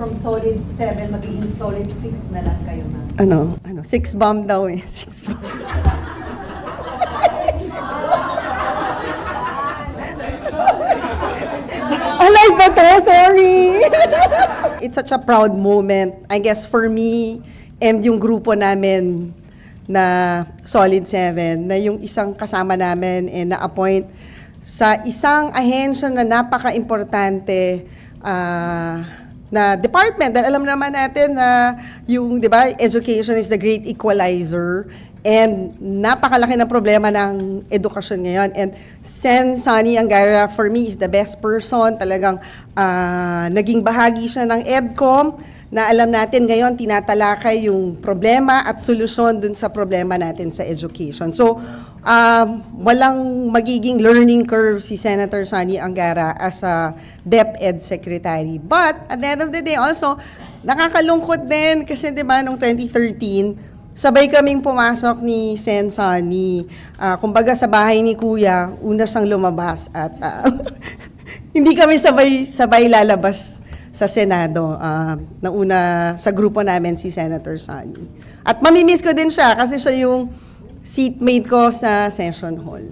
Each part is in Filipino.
from solid 7, magiging solid 6 na lang kayo, ma'am. Ano, ano, six bomb daw eh. Six bomb. Alive ba to? Sorry! It's such a proud moment, I guess, for me and yung grupo namin na Solid 7, na yung isang kasama namin eh, na-appoint sa isang ahensya na napaka-importante ah, na department. Dahil alam naman natin na yung, di ba, education is the great equalizer and napakalaki ng problema ng edukasyon ngayon. And Sen Sani Angara, for me, is the best person. Talagang ah, naging bahagi siya ng EDCOM na alam natin ngayon tinatalakay yung problema at solusyon dun sa problema natin sa education. So, um, walang magiging learning curve si Senator Sani Angara as a DepEd Secretary. But, at the end of the day, also, nakakalungkot din kasi di ba, noong 2013, sabay kaming pumasok ni Sen Sani. Ah, kumbaga sa bahay ni Kuya, una siyang lumabas at ah, hindi kami sabay sabay lalabas sa Senado. Ah, nauna sa grupo namin si Senator Sani. At mamimiss ko din siya kasi siya yung seatmate ko sa session hall.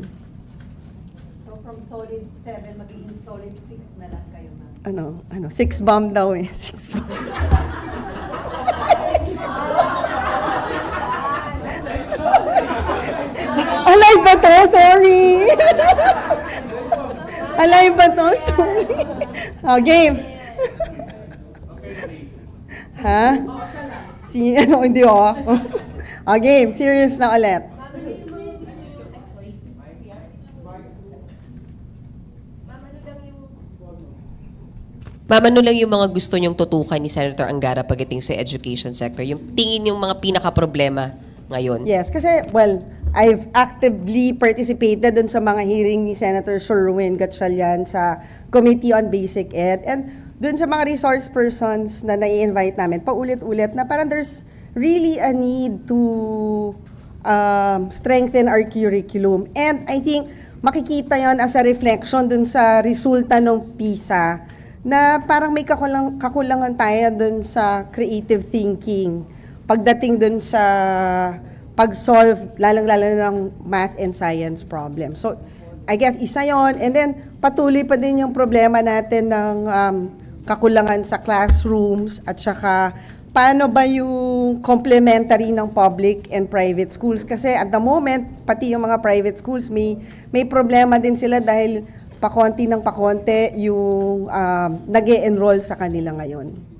So from solid 7, magiging solid 6 na lang kayo, ma'am. Ano, ano, six bomb daw eh. Six bomb. Alive ba to? Sorry. Alive ba to? Sorry. Oh, game. Ha? Si, ano, hindi oh. Oh, game. Serious na ulit. Ma'am, ano lang yung mga gusto niyong tutukan ni Senator Angara pagdating sa education sector? Yung tingin yung mga pinaka-problema ngayon? Yes, kasi, well, I've actively participated dun sa mga hearing ni Senator Sherwin Gatchalian sa Committee on Basic Ed and dun sa mga resource persons na nai-invite namin, paulit-ulit na parang there's really a need to um, strengthen our curriculum. And I think makikita yon as a reflection dun sa resulta ng PISA na parang may kakulang, kakulangan tayo dun sa creative thinking pagdating dun sa pag-solve, lalang-lalo ng math and science problem. So, I guess isa yon And then, patuloy pa din yung problema natin ng um, kakulangan sa classrooms at saka paano ba yung complementary ng public and private schools? Kasi at the moment, pati yung mga private schools, may, may problema din sila dahil pakonti ng pakonti yung um, nag enroll sa kanila ngayon.